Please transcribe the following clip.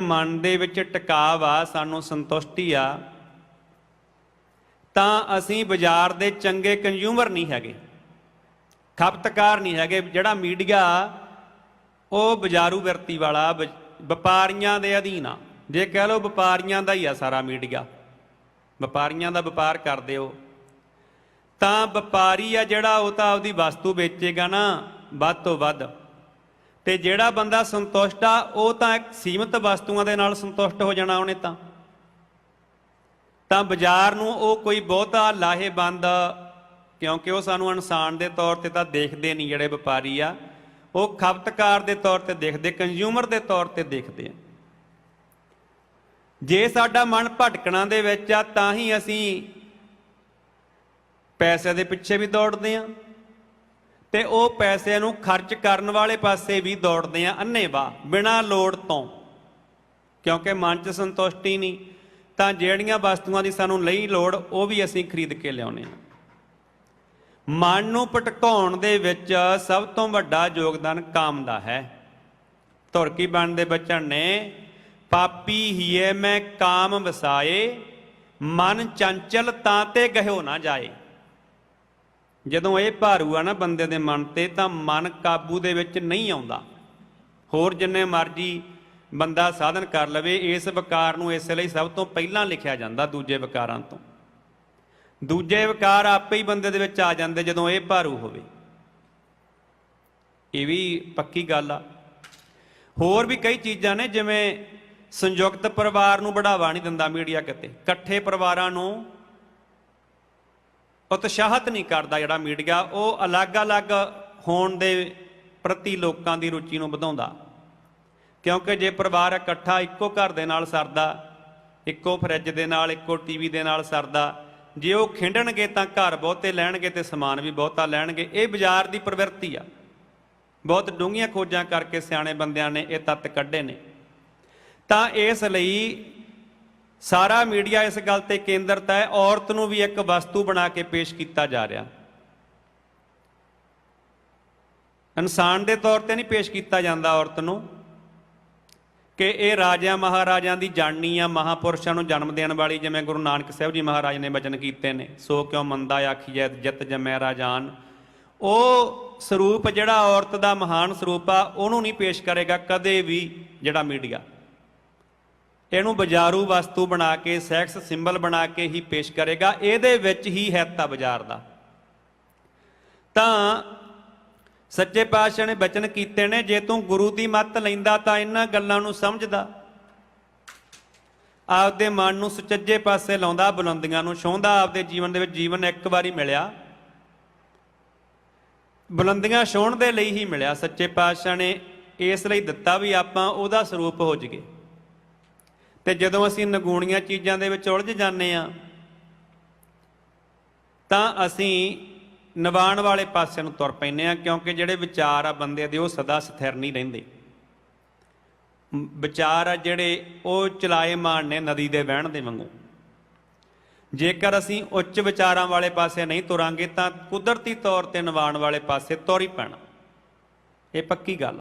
ਮਨ ਦੇ ਵਿੱਚ ਟਿਕਾਵ ਆ, ਸਾਨੂੰ ਸੰਤੁਸ਼ਟੀ ਆ, ਤਾਂ ਅਸੀਂ ਬਾਜ਼ਾਰ ਦੇ ਚੰਗੇ ਕੰਜ਼ਿਊਮਰ ਨਹੀਂ ਹੈਗੇ। ਖਪਤਕਾਰ ਨਹੀਂ ਹੈਗੇ। ਜਿਹੜਾ ਮੀਡੀਆ ਉਹ ਬਾਜ਼ਾਰੂ ਵਰਤੀ ਵਾਲਾ, ਵ- ਵਪਾਰੀਆਂ ਦੇ ਅਧੀਨ ਆ। ਜੇ ਕਹਿ ਲਓ ਵਪਾਰੀਆਂ ਦਾ ਹੀ ਆ ਸਾਰਾ ਮੀਡੀਆ ਵਪਾਰੀਆਂ ਦਾ ਵਪਾਰ ਕਰਦੇ ਹੋ। ਤਾਂ ਵਪਾਰੀ ਆ ਜਿਹੜਾ, ਉਹ ਤਾਂ ਆਪਦੀ ਵਸਤੂ ਵੇਚੇਗਾ ਨਾ, ਵੱਧ ਤੋਂ ਵੱਧ। ਤੇ ਜਿਹੜਾ ਬੰਦਾ ਸੰਤੁਸ਼ਟ ਆ, ਉਹ ਤਾਂ ਇੱਕ ਸੀਮਤ ਵਸਤੂਆਂ ਦੇ ਨਾਲ ਸੰਤੁਸ਼ਟ ਹੋ ਜਾਣਾ ਉਹਨੇ ਤਾਂ। ਤਾਂ ਬਾਜ਼ਾਰ ਨੂੰ ਉਹ ਕੋਈ ਬਹੁਤਾ ਲਾਹੇਬੰਦ ਕਿਉਂਕਿ ਉਹ ਸਾਨੂੰ ਇਨਸਾਨ ਦੇ ਤੌਰ ਤੇ ਤਾਂ ਦੇਖਦੇ ਨਹੀਂ ਜਿਹੜੇ ਵਪਾਰੀ ਆ, ਉਹ ਖਪਤਕਾਰ ਦੇ ਤੌਰ ਤੇ ਦੇਖਦੇ ਕੰਜ਼ਿਊਮਰ ਦੇ ਤੌਰ ਤੇ ਦੇਖਦੇ ਆ। ਜੇ ਸਾਡਾ ਮਨ ਭਟਕਣਾ ਦੇ ਵਿੱਚ ਆ, ਤਾਂ ਹੀ ਅਸੀਂ ਪੈਸੇ ਦੇ ਪਿੱਛੇ ਵੀ ਦੌੜਦੇ ਆ। ਤੇ ਉਹ ਪੈਸਿਆਂ ਨੂੰ ਖਰਚ ਕਰਨ ਵਾਲੇ ਪਾਸੇ ਵੀ ਦੌੜਦੇ ਆ ਅੰਨੇਵਾ ਬਿਨਾਂ ਲੋੜ ਤੋਂ। ਕਿਉਂਕਿ ਮਨ 'ਚ ਸੰਤੁਸ਼ਟੀ ਨਹੀਂ, ਤਾਂ ਜਿਹੜੀਆਂ ਵਸਤੂਆਂ ਦੀ ਸਾਨੂੰ ਲਈ ਲੋੜ, ਉਹ ਵੀ ਅਸੀਂ ਖਰੀਦ ਕੇ ਲਿਆਉਨੇ ਆ। ਮਨ ਨੂੰ ਭਟਕਾਉਣ ਦੇ ਵਿੱਚ ਸਭ ਤੋਂ ਵੱਡਾ ਯੋਗਦਾਨ ਕਾਮ ਦਾ ਹੈ। ਧੁਰਕੀ ਬਣ ਦੇ ਬਚਨ ਨੇ, ਪਾਪੀ ਹੀਏ ਮੈਂ ਕਾਮ ਵਸਾਏ, ਮਨ ਚੰਚਲ ਤਾਂ ਤੇ ਗਹਿਓ ਨਾ ਜਾਏ। ਜਦੋਂ ਇਹ ਭਾਰੂ ਆ ਨਾ ਬੰਦੇ ਦੇ ਮਨ ਤੇ, ਤਾਂ ਮਨ ਕਾਬੂ ਦੇ ਵਿੱਚ ਨਹੀਂ ਆਉਂਦਾ। ਹੋਰ ਜਿੰਨੇ ਮਰਜ਼ੀ ਬੰਦਾ ਸਾਧਨ ਕਰ ਲਵੇ, ਇਸ ਵਿਕਾਰ ਨੂੰ ਇਸ ਲਈ ਸਭ ਤੋਂ ਪਹਿਲਾਂ ਲਿਖਿਆ ਜਾਂਦਾ ਦੂਜੇ ਵਿਕਾਰਾਂ ਤੋਂ। ਦੂਜੇ ਵਿਕਾਰ ਆਪੇ ਹੀ ਬੰਦੇ ਦੇ ਵਿੱਚ ਆ ਜਾਂਦੇ ਜਦੋਂ ਇਹ ਭਾਰੂ ਹੋਵੇ। ਇਹ ਵੀ ਪੱਕੀ ਗੱਲ ਆ। ਹੋਰ ਵੀ ਕਈ ਚੀਜ਼ਾਂ ਨੇ, ਜਿਵੇਂ ਸੰਯੁਕਤ ਪਰਿਵਾਰ ਨੂੰ ਬੜਾਵਾ ਨਹੀਂ ਦਿੰਦਾ ਮੀਡੀਆ ਕਿਤੇ। ਇਕੱਠੇ ਪਰਿਵਾਰਾਂ ਨੂੰ ਉਤਸ਼ਾਹਤ ਨਹੀਂ ਕਰਦਾ ਜਿਹੜਾ ਮੀਡੀਆ, ਉਹ ਅਲੱਗ-ਅਲੱਗ ਹੋਣ ਦੇ ਪ੍ਰਤੀ ਲੋਕਾਂ ਦੀ ਰੁਚੀ ਨੂੰ ਵਧਾਉਂਦਾ। ਕਿਉਂਕਿ ਜੇ ਪਰਿਵਾਰ ਇਕੱਠਾ ਇੱਕੋ ਘਰ ਦੇ ਨਾਲ ਸਰਦਾ, ਇੱਕੋ ਫਰਿੱਜ ਦੇ ਨਾਲ, ਇੱਕੋ ਟੀਵੀ ਦੇ ਨਾਲ ਸਰਦਾ, ਜੇ ਉਹ ਖਿੰਡਣਗੇ ਤਾਂ ਘਰ ਬਹੁਤੇ ਲੈਣਗੇ ਤੇ ਸਮਾਨ ਵੀ ਬਹੁਤਾ ਲੈਣਗੇ। ਇਹ ਬਾਜ਼ਾਰ ਦੀ ਪ੍ਰਵਿਰਤੀ ਆ। ਬਹੁਤ ਡੂੰਘੀਆਂ ਖੋਜਾਂ ਕਰਕੇ ਸਿਆਣੇ ਬੰਦਿਆਂ ਨੇ ਇਹ ਤੱਤ ਕੱਢੇ ਨੇ। ਤਾਂ ਇਸ ਲਈ ਸਾਰਾ ਮੀਡੀਆ ਇਸ ਗੱਲ ਤੇ ਕੇਂਦਰਿਤ ਹੈ, ਔਰਤ ਨੂੰ ਵੀ ਇੱਕ ਵਸਤੂ ਬਣਾ ਕੇ ਪੇਸ਼ ਕੀਤਾ ਜਾ ਰਿਹਾ। ਇਨਸਾਨ ਦੇ ਤੌਰ ਤੇ ਨਹੀਂ ਪੇਸ਼ ਕੀਤਾ ਜਾਂਦਾ ਔਰਤ ਨੂੰ ਕਿ ਇਹ ਰਾਜਿਆਂ ਮਹਾਰਾਜਾਂ ਦੀ ਜਾਣੀ ਆ, ਮਹਾਪੁਰਸ਼ਾਂ ਨੂੰ ਜਨਮ ਦੇਣ ਵਾਲੀ, ਜਿਵੇਂ ਗੁਰੂ ਨਾਨਕ ਸਾਹਿਬ ਜੀ ਮਹਾਰਾਜ ਨੇ ਬਚਨ ਕੀਤੇ ਨੇ, ਸੋ ਕਿਉਂ ਮੰਦਾ ਆਖੀਐ ਜਿਤ ਜਮੈ ਰਾਜਾਨ। ਉਹ ਸਰੂਪ ਜਿਹੜਾ ਔਰਤ ਦਾ ਮਹਾਨ ਸਰੂਪ ਆ, ਉਹਨੂੰ ਨਹੀਂ ਪੇਸ਼ ਕਰੇਗਾ ਕਦੇ ਵੀ ਜਿਹੜਾ ਮੀਡੀਆ। ਇਹਨੂੰ ਬਾਜ਼ਾਰੂ ਵਸਤੂ ਬਣਾ ਕੇ ਸੈਕਸ ਸਿੰਬਲ ਬਣਾ ਕੇ ਹੀ ਪੇਸ਼ ਕਰੇਗਾ। ਇਹਦੇ ਵਿੱਚ ਹੀ ਹਿੱਤ ਆ ਬਾਜ਼ਾਰ ਦਾ। ਤਾਂ ਸੱਚੇ ਪਾਤਸ਼ਾਹ ਨੇ ਬਚਨ ਕੀਤੇ ਨੇ, ਜੇ ਤੂੰ ਗੁਰੂ ਦੀ ਮੱਤ ਲੈਂਦਾ ਤਾਂ ਇਹਨਾਂ ਗੱਲਾਂ ਨੂੰ ਸਮਝਦਾ। ਆਪਦੇ ਮਨ ਨੂੰ ਸੁਚੱਜੇ ਪਾਸੇ ਲਾਉਂਦਾ, ਬੁਲੰਦੀਆਂ ਨੂੰ ਛੋਂਦਾ ਆਪਦੇ ਜੀਵਨ ਦੇ ਵਿੱਚ ਜੀਵਨ ਇੱਕ ਵਾਰੀ ਮਿਲਿਆ। ਬੁਲੰਦੀਆਂ ਛੋਹਣ ਦੇ ਲਈ ਹੀ ਮਿਲਿਆ। ਸੱਚੇ ਪਾਤਸ਼ਾਹ ਨੇ ਇਸ ਲਈ ਦਿੱਤਾ ਵੀ ਆਪਾਂ ਉਹਦਾ ਸਰੂਪ ਹੋ ਜਾਈਏ ਤੇ ਜਦੋਂ ਅਸੀਂ ਨਗੂਣੀਆਂ ਚੀਜ਼ਾਂ ਦੇ ਵਿੱਚ ਉਲਝ ਜਾਂਦੇ ਆ ਤਾਂ ਅਸੀਂ ਨਿਵਾਣ ਵਾਲੇ ਪਾਸੇ ਨੂੰ ਤੁਰ ਪੈਂਦੇ ਆ ਕਿਉਂਕਿ ਜਿਹੜੇ ਵਿਚਾਰ ਆ ਬੰਦੇ ਦੇ ਉਹ ਸਦਾ ਸਥਿਰ ਨਹੀਂ ਰਹਿੰਦੇ। ਵਿਚਾਰ ਆ ਜਿਹੜੇ ਉਹ ਚਲਾਏਮਾਨ ਨੇ ਨਦੀ ਦੇ ਵਹਿਣ ਦੇ ਵਾਂਗੂ। ਜੇਕਰ ਅਸੀਂ ਉੱਚ ਵਿਚਾਰਾਂ ਵਾਲੇ ਪਾਸੇ ਨਹੀਂ ਤੁਰਾਂਗੇ, ਤਾਂ ਕੁਦਰਤੀ ਤੌਰ ਤੇ ਨਿਵਾਣ ਵਾਲੇ ਪਾਸੇ ਤੁਰ ਹੀ ਪੈਣਾ। ਇਹ ਪੱਕੀ ਗੱਲ